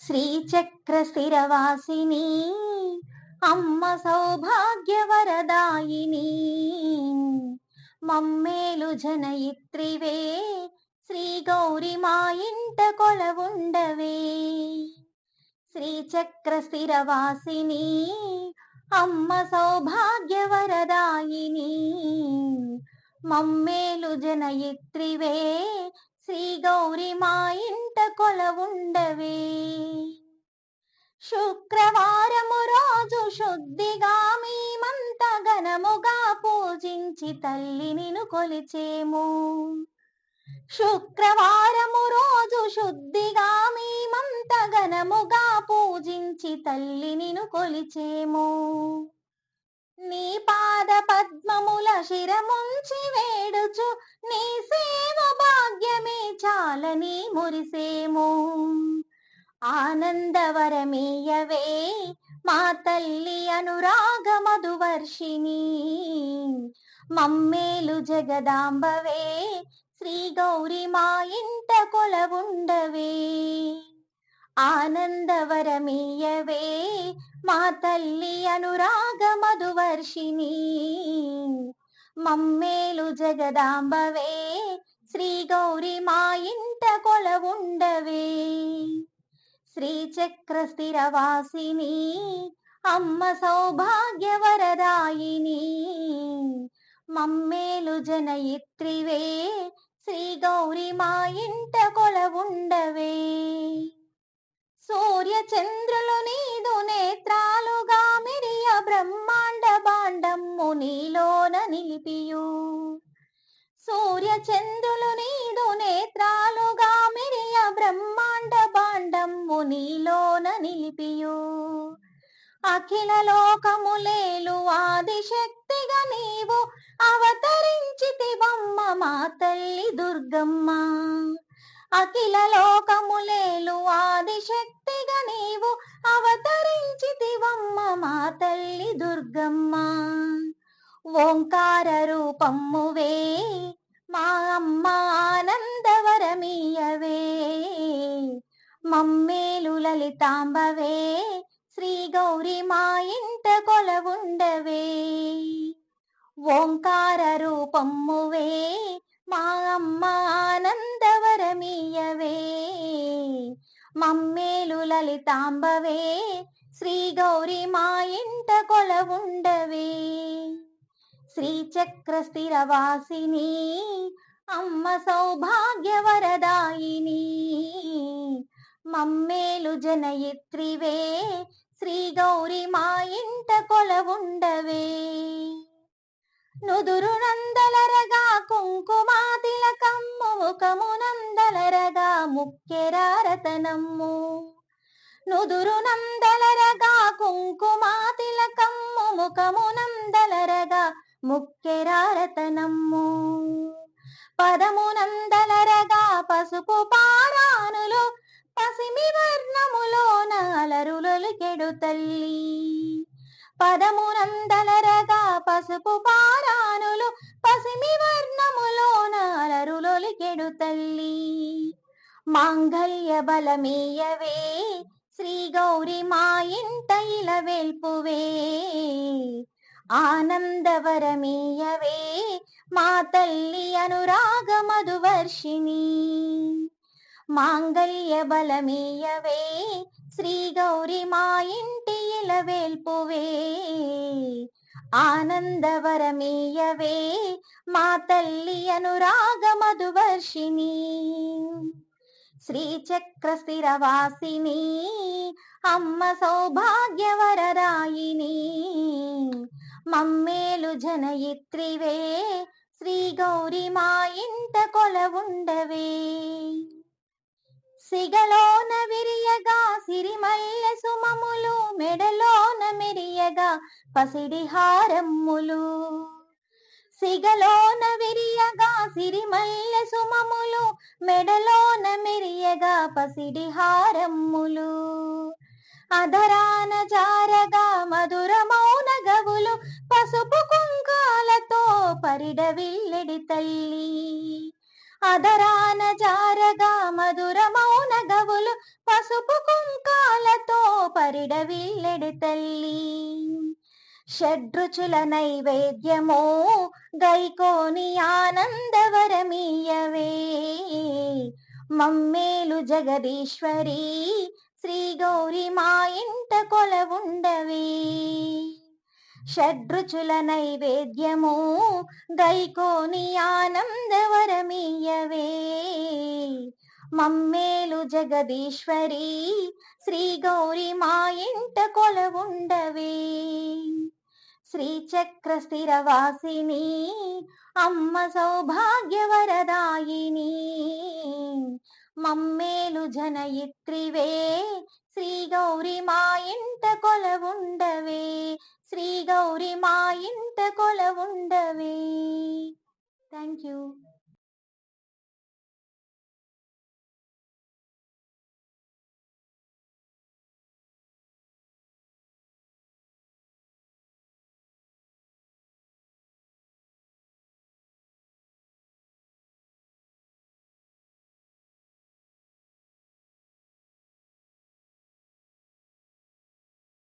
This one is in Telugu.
శ్రీచక్ర స్థిరవాసిని అమ్మ సౌభాగ్య వరదాయిని మమ్మేలు జనయిత్రివే శ్రీ గౌరి మా ఇంట కొలవుండవే. శ్రీచక్ర స్థిరవాసిని అమ్మ సౌభాగ్య వరదాయిని మమ్మేలు జనయిత్రివే శ్రీ గౌరి మా ఇంట కొలవుండవే. శుక్రవారము రోజు శుద్ధిగా మేమంత ఘనముగా పూజించి తల్లి నిను కొలిచేము. శుక్రవారము రోజు శుద్ధిగా మేమంత ఘనముగా పూజించి తల్లి నిను కొలిచేము. నీ పాద పద్మముల శిరముంచి వేడుచు నీ సేవ భాగ్యమే చాలని మురిసేము. ఆనందవరమీయవే మా తల్లి అనురాగ మధువర్షిణి మమ్మేలు జగదాంబవే శ్రీ గౌరి మా ఇంట కొలవుండవే. ఆనందవరమీయవే మా తల్లి అనురాగ మధువర్షిణి. మమ్మేలు జగదాంబవే శ్రీ గౌరి మా ఇంట కొలవుండవే. శ్రీ చక్ర స్థిరవాసిని అమ్మ సౌభాగ్య వరదాయిని మమ్మేలు జనయిత్రివే శ్రీ గౌరి మా ఇంట కొలవుండవే. సూర్య చంద్రులు చంద్రులు నీదు నేత్రాలుగా మిరియ బ్రహ్మాండ బాండము నీలోన నిలిపియు. అఖిల లోకములేలు ఆదిశక్తిగా నీవు అవతరించితివమ్మ మా తల్లి దుర్గమ్మ. అఖిల లోకములేలు ఆదిశక్తిగా నీవు అవతరించితివమ్మ మా తల్లి దుర్గమ్మ. ఓంకార రూపమ్మువే మా అమ్మ ఆనందవరమీయవే మమ్మేలు లలితాంబవే శ్రీ గౌరి మా ఇంట కొలవుండవే. ఓంకార రూపమ్మువే మా అమ్మ ఆనందవరమీయవే మమ్మేలు లలితాంబవే శ్రీ గౌరి మా ఇంట కొలవుండవే. శ్రీచక్ర స్థిరవాసిని అమ్మ సౌభాగ్యవరదాయిని. మమ్మేలు జనయిత్రివే శ్రీ గౌరి మా ఇంట కొలవుండవే. నుదురు నందలరగా కుంకుమా తిలకమ్ము ముఖము నందలరగా ముక్కెరారతనమ్ము. నుదురు నందలరగా కుంకుమా తిలకమ్ము ముఖము నందలరగా ముక్కెరారతనమ్ము పదము నందలరగా పసుపు పారానులు పసిమి వర్ణములోన అలరులొలికెడు తల్లి. పదము నందలరగా పసుపు పారానులు పసిమి వర్ణములోన అలరులొలికెడు తల్లి. మాంగళ్య బలమీయవే శ్రీ గౌరి మా ఇంట ఇలవెల్పువే. ఆనందవరమీయవే మా తల్లి అనురాగ మధువర్షిణి మాంగళ్య బలమీయవే శ్రీ గౌరి మా ఇంటి ఇలవేల్పువే. ఆనందవరమీయవే మా తల్లి అనురాగ మధువర్షిణి శ్రీచక్ర స్థిరవాసిని అమ్మ సౌభాగ్యవరరాయిని. మమ్మేలు జనయిత్రివే శ్రీ గౌరి మా ఇంత కొలవుండవే సిగలోన విరియగా సిరిమల్లె సుమములు మెడలోన మెరియగా పసిడి హారమ్ములు. సిగలోన విరియగా సిరిమల్లె సుమములు మెడలోన మెరియగా పసిడి హారమ్ములు. అధరాన జారగా మధుర పరిడవిల్లెడి తల్లి. అదరాన జారగా మధుర మౌన గవులు పసుపు కుంకాలతో గారిడ తల్లి. షడ్రుచుల నైవేద్యమో గైకోని ఆనందవరమీయవే. మమ్మేలు జగదీశ్వరి శ్రీ గౌరి మా ఇంట కొలవుండవే. షడ్రుచుల నైవేద్యము గైకోని ఆనందవరమీయవే మమ్మేలు జగదీశ్వరి శ్రీ గౌరి మా ఇంట కొలవుండవే శ్రీచక్ర స్థిరవాసిని అమ్మ సౌభాగ్యవరదాయిని మమ్మేలు జనయిత్రివే శ్రీ గౌరి మా ఇంట కొలవుండవే శ్రీ గౌరి మా ఇంట కొల ఉండవే. Thank you